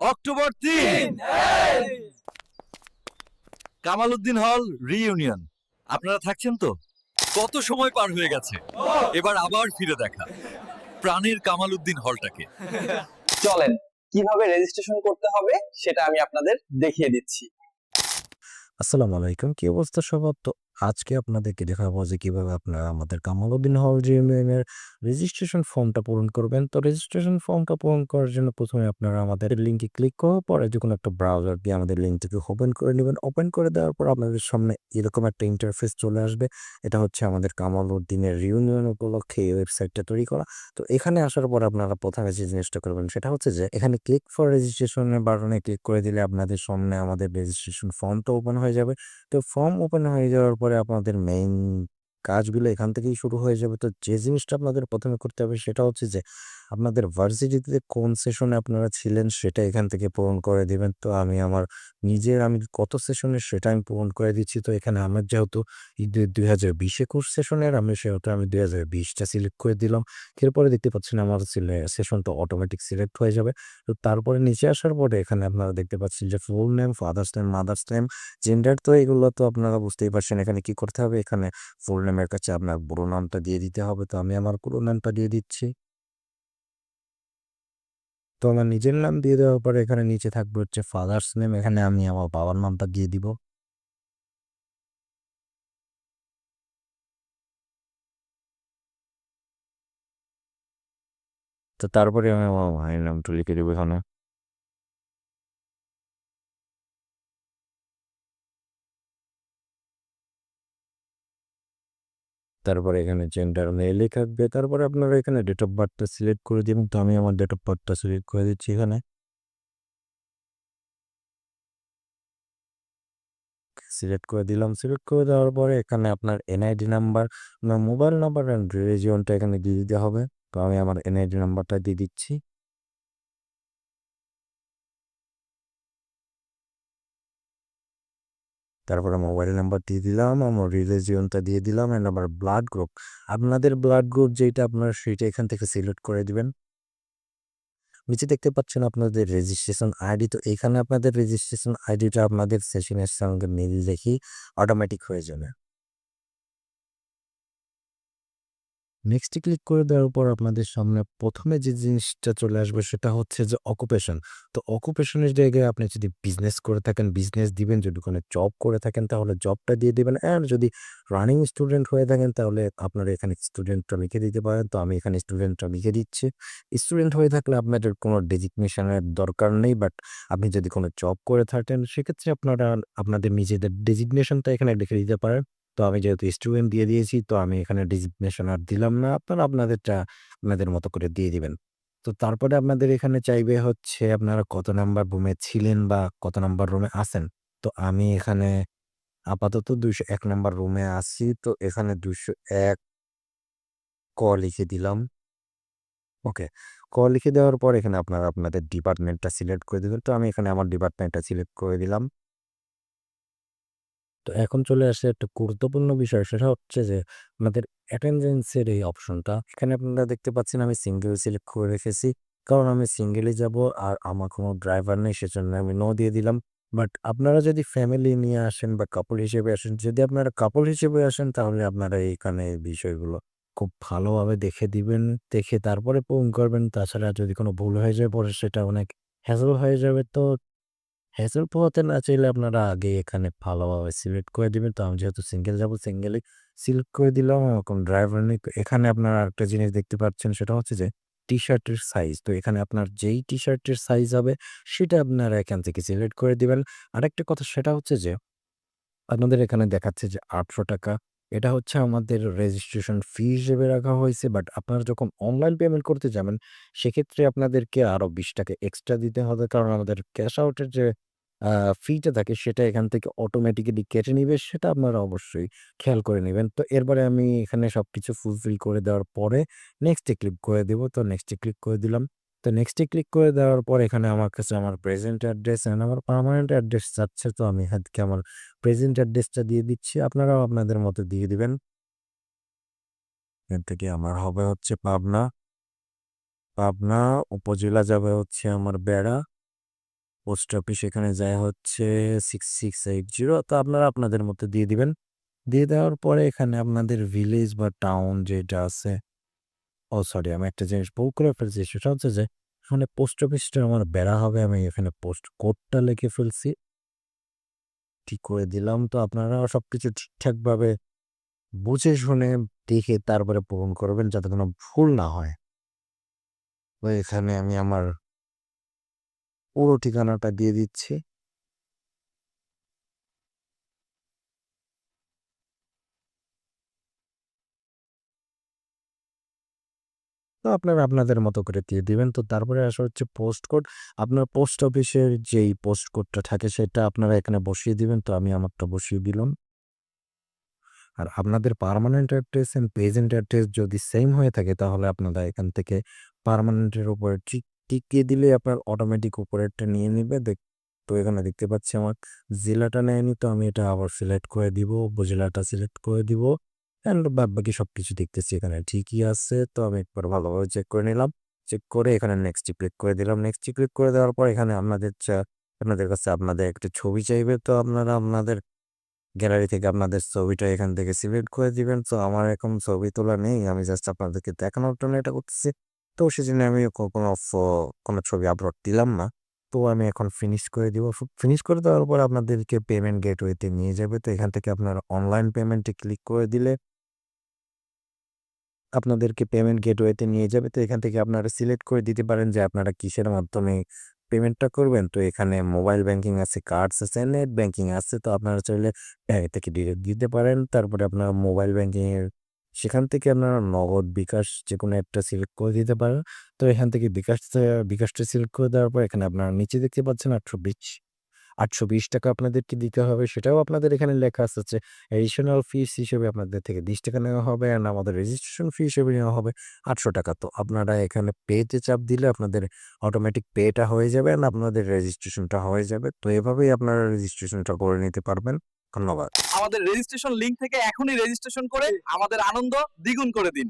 October তিন। কামাল উদ্দিন হল reunion আপনারা থাকছেন তো? কত সময় পার হয়ে গেছে? এবার আবার ফিরে দেখা। প্রাণের কামাল উদ্দিন হলটাকে। চলেন কীভাবে রেজিস্ট্রেশন করতে হবে সেটা আমি আপনাদের দেখিয়ে দিচ্ছি। আসসালামু আলাইকুম কি অবস্থা সবার? তো আজকে আপনাদেরকে দেখাবো যে কীভাবে আপনারা আমাদের কামালউদ্দিন হল জিএমএর রেজিস্ট্রেশন ফর্মটা পূরণ করবেন। তো রেজিস্ট্রেশন ফর্মটা পূরণ করার জন্য প্রথমে আপনারা আমাদের লিঙ্কে ক্লিক করার পরে যে কোনো একটা ব্রাউজার দিয়ে আমাদের লিঙ্কটাকে ওপেন করে নেবেন। ওপেন করে দেওয়ার পর আপনাদের সামনে এরকম একটা ইন্টারফেস চলে আসবে। এটা হচ্ছে আমাদের কামালউদ্দিনের রিউনিয়ন উপলক্ষে এই ওয়েবসাইটটা তৈরি করা। তো এখানে আসার পর আপনারা প্রথমে যে জিনিসটা করবেন সেটা হচ্ছে যে এখানে ক্লিক ফর রেজিস্ট্রেশনের বাটনে ক্লিক করে দিলে আপনাদের সামনে আমাদের রেজিস্ট্রেশন ফর্মটা ওপেন হয়ে যাবে। তো ফর্ম ওপেন হয়ে যাওয়ার পরে আপনাদের মেইন কাজগুলো এখান থেকেই শুরু হয়ে যাবে। তো যে জিনিসটা আপনাদের প্রথমে করতে হবে সেটা হচ্ছে যে, আপনাদের ভার্সিটিতে কোন সেশনে আপনারা ছিলেন সেটা এখান থেকে পূরণ করে দিবেন। তো আমি আমার নিজের আমি কত সেশনে সেটা আমি পূরণ করে দিচ্ছি। তো এখানে আমার যেহেতু দুই হাজার বিশ একুশ সেশনের, আমি সেহেতু আমি দুই হাজার বিশটা সিলেক্ট করে দিলাম। এরপরে দেখতে পাচ্ছেন আমার সেশনটা অটোমেটিক সিলেক্ট হয়ে যাবে। তো তারপরে নিচে আসার পরে এখানে আপনারা দেখতে পাচ্ছেন যে full name father's name mother's name gender তো এগুলো তো আপনারা বুঝতেই পারছেন এখানে কি করতে হবে। এখানে ফুল নেমের কাছে আপনার পুরো নামটা দিয়ে দিতে হবে। তো আমি আমার পুরো নামটা দিয়ে দিচ্ছি। তো আমার নিজের নাম দিয়ে দেওয়ার পরে এখানে নিচে থাকবে হচ্ছে ফাদার্স নেম এখানে আমি আমার বাবার নামটা দিয়ে দিব। তো তারপরে আমি আমার মায়ের নামটা লিখে দেবো এখানে। তারপরে এখানে জেন্ডার মেলে থাকবে। তারপরে আপনারা এখানে ডেট অফ বার্থটা সিলেক্ট করে দিবেন। তো আমি আমার ডেট অফ বার্থটা সিলেক্ট করে দিচ্ছি এখানে। সিলেক্ট করে দিলাম। সিলেক্ট করে দেওয়ার পরে এখানে আপনার NID number mobile number and রিলিজিয়নটা এখানে দিয়ে দিতে হবে। তো আমি আমার এনআইডি নাম্বারটা দিয়ে দিচ্ছি। তারপরে মোবাইল নাম্বার দিয়ে দিলাম, আমার রিলিজিয়নটা দিয়ে দিলাম অ্যান্ড আমার ব্লাড গ্রুপ আপনাদের ব্লাড গ্রুপ যেটা আপনার সেটা এখান থেকে সিলেক্ট করে দিবেন। নিচে দেখতে পাচ্ছেন আপনাদের রেজিস্ট্রেশন আইডি তো এখানে আপনাদের রেজিস্ট্রেশন আইডিটা আপনাদের সেশনের সঙ্গে মিল দেখি অটোমেটিক হয়ে যাবে। নেক্সটে ক্লিক করে দেওয়ার পর আপনাদের সামনে প্রথমে যে জিনিসটা চলে আসবে সেটা হচ্ছে যে অকুপেশন তো অকুপেশনের জায়গায় আপনি যদি বিজনেস করে থাকেন বিজনেস দিবেন, যদি কোনো জব করে থাকেন, তাহলে জবটা দিয়ে দিবেন। অ্যান্ড যদি রানিং স্টুডেন্ট হয়ে থাকেন, তাহলে আপনারা এখানে স্টুডেন্টটা লিখে দিতে পারেন। তো আমি এখানে স্টুডেন্টটা লিখে দিচ্ছি। স্টুডেন্ট হয়ে থাকলে আপনাদের কোনো ডেজিগনেশনের দরকার নেই বাট আপনি যদি কোনো জব করে থাকেন, সেক্ষেত্রে আপনারা, আপনাদের নিজেদের ডেজিগনেশনটা এখানে লিখে দিতে পারেন। তো আমি যেহেতু স্টুডেন্ট দিয়ে দিয়েছি, তো আমি এখানে ডেজিগনেশন আর দিলাম না। আপনারা আপনাদেরটা, আপনাদের মতো করে দিয়ে দিবেন। তো তারপরে আপনাদের এখানে চাইবে হচ্ছে আপনারা কত নাম্বার রুমে ছিলেন বা কত নাম্বার রুমে আছেন? তো আমি এখানে আপাতত দুইশো এক নাম্বার রুমে আছি। তো এখানে দুইশো এক ক লিখে দিলাম। ওকে, ক লিখে দেওয়ার পর এখানে আপনারা আপনাদের ডিপার্টমেন্টটা সিলেক্ট করে দেবেন। তো আমি এখানে আমার ডিপার্টমেন্টটা সিলেক্ট করে দিলাম। তো এখন চলে আসে একটা গুরুত্বপূর্ণ বিষয়, সেটা হচ্ছে যে আমাদের অ্যাটেন্ডেন্সের এই অপশনটা এখানে আপনারা দেখতে পাচ্ছেন আমি সিঙ্গেল সিলেক্ট করে রেখেছি। কারণ আমি সিঙ্গেলে যাব আর আমার কোনো ড্রাইভার নেই, সেজন্য আমি নো দিয়ে দিলাম। বাট আপনারা যদি ফ্যামিলি নিয়ে আসেন বা কাপল হিসেবে আসেন, যদি আপনারা কাপল হিসেবে আসেন, তাহলে আপনারা এইখানে এই বিষয়গুলো খুব ভালোভাবে দেখে দিবেন, দেখে তারপরে পূরণ করবেন। তাছাড়া যদি কোনো ভুল হয়ে যায়, পরে সেটা অনেক হ্যাসল হয়ে যাবে। তো হ্যাসেল পোহাতে না চাইলে আপনারা আগে এখানে ভালোভাবে সিলেক্ট করে দিবেন। তো আমি যেহেতু সিঙ্গেল যাব সিঙ্গেলই সিলেক্ট করে দিলাম এরকম ড্রাইভার এখানে আপনারা একটা জিনিস দেখতে পাচ্ছেন, সেটা হচ্ছে যে টি শার্টের সাইজ তো এখানে আপনার যেই টি শার্টের সাইজ হবে, সেটা আপনারা এখান থেকে সিলেক্ট করে দিবেন। আরেকটা কথা, সেটা হচ্ছে যে আপনাদের এখানে দেখাচ্ছে যে আটশো টাকা। এটা হচ্ছে আমাদের রেজিস্ট্রেশন ফি হিসেবে রাখা হয়েছে বাট আপনারা যখন অনলাইন পেমেন্ট করতে যাবেন, সেক্ষেত্রে আপনাদেরকে আরও বিশ টাকা এক্সট্রা দিতে হবে, কারণ আমাদের ক্যাশ আউটের যে ফিটা থাকে সেটা এখান থেকে অটোমেটিক্যালি কেটে নিবে, সেটা আপনারা অবশ্যই খেয়াল করে নেবেন। তো এরপরে আমি এখানে সব কিছু ফুলফিল করে দেওয়ার পরে নেক্সটে ক্লিক করে দেবো। তো নেক্সটে ক্লিক করে দিলাম। তো নেক্সটে ক্লিক করে দেওয়ার পর এখানে আমার কাছে আমার প্রেজেন্ট অ্যাড্রেস অ্যান্ড আমার পার্মানেন্ট অ্যাড্রেস যাচ্ছে। তো আমি আজকে আমার প্রেজেন্ট অ্যাড্রেসটা দিয়ে দিচ্ছি। আপনারাও আপনাদের মতো দিয়ে দিবেন। এখান থেকে আমার হবে হচ্ছে পাবনা। পাবনা উপজেলা যাবে হচ্ছে আমার বেড়া। পোস্ট অফিস এখানে যায় হচ্ছে সিক্স সিক্স এইট জিরো তো আপনারা আপনাদের মতো দিয়ে দিবেন। দিয়ে দেওয়ার পরে এখানে আপনাদের ভিলেজ বা টাউন যেটা আছে, ও সরি আমি একটা জিনিস ভুল করে ফেলছি, সেটা হচ্ছে যে এখানে পোস্ট অফিসটা আমার বেড়া হবে, আমি এখানে পোস্ট কোডটা লিখে ফেলছি। ঠিক করে দিলাম, তো আপনারা সবকিছু ঠিকঠাকভাবে বুঝে শুনে দেখে তারপরে পূরণ করবেন, যাতে কোনো ভুল না হয়। তো এখানে আমি আমার পুরো ঠিকানাটা দিয়ে দিচ্ছি। তো আপনারা আপনাদের মতো করে দিয়ে দিবেন। তো তারপরে আসা হচ্ছে পোস্ট কোড আপনার পোস্ট অফিসের যেই পোস্ট কোডটা থাকে সেটা আপনারা এখানে বসিয়ে দিবেন। তো আমি আমারটা বসিয়ে দিলাম। আর আপনাদের permanent address and present address যদি সেম হয়ে থাকে, তাহলে আপনারা এখান থেকে পার্মানেন্টের উপরে টিক টিক দিয়ে দিলে আপনার অটোমেটিক উপরেরটা নিয়ে নেবে। দেখ, তো এখানে দেখতে পাচ্ছি আমার জেলাটা নেয়নি, তো আমি এটা আবার সিলেক্ট করে দিব, উপজেলাটা সিলেক্ট করে দিব। অ্যান্ড বাদ বাকি সব কিছু দেখতেছি এখানে ঠিকই আছে, তো আমি একবার ভালোভাবে চেক করে নিলাম। চেক করে এখানে নেক্সট ক্লিক করে দিলাম। নেক্সট ক্লিক করে দেওয়ার পর এখানে আপনাদের আপনাদের কাছে আপনাদের একটা ছবি চাইবে, তো আপনারা আপনাদের গ্যালারি থেকে আপনাদের ছবিটা এখান থেকে সিলেক্ট করে দিবেন। তো আমার এখন ছবি তোলা নেই, আমি জাস্ট আপনাদেরকে দেখানোর জন্য এটা করতেছি। তো সেজন্য আমি কোনো কোনো ছবি আপলোড দিলাম না। তো আমি এখন ফিনিশ করে দিব। ফিনিশ করে দেওয়ার পর আপনাদেরকে পেমেন্ট গেটওয়েতে নিয়ে যাবে। তো এখান থেকে আপনারা অনলাইন পেমেন্টে ক্লিক করে দিলে আপনাদেরকে পেমেন্ট গেটওয়েতে নিয়ে যাবে। তো এখান থেকে আপনারা সিলেক্ট করে দিতে পারেন যে আপনারা কিসের মাধ্যমে পেমেন্টটা করবেন। তো এখানে মোবাইল ব্যাংকিং আছে কার্ডস আছে নেট ব্যাংকিং আছে। তো আপনারা চাইলে থেকে ডিরেক্ট দিতে পারেন। তারপরে আপনারা মোবাইল ব্যাংকিং এর সেখান থেকে আপনারা নগদ বিকাশ যে কোনো একটা সিলেক্ট করে দিতে পারেন। তো এখান থেকে বিকাশ, বিকাশটা সিলেক্ট করে দেওয়ার পর এখানে আপনারা নিচে দেখতে পাচ্ছেন আটশো বিশ। আটশো বিশ টাকা আপনাদেরকে দিতে হবে। সেটাও আপনাদের এখানে লেখা আছে এডিশনাল ফিস হিসেবে আপনাদের থেকে বিশ টাকা নেওয়া হবে অ্যান্ড আমাদের রেজিস্ট্রেশন ফি হিসেবে নেওয়া হবে আটশো টাকা। তো আপনারা এখানে পেতে চাপ দিলে আপনাদের অটোমেটিক পেটা হয়ে যাবে অ্যান্ড আপনাদের রেজিস্ট্রেশনটা হয়ে যাবে। তো এভাবেই আপনারা রেজিস্ট্রেশনটা করে নিতে পারবেন। ধন্যবাদ। আমাদের রেজিস্ট্রেশন লিংক থেকে এখনই রেজিস্ট্রেশন করে আমাদের আনন্দ দ্বিগুণ করে দিন।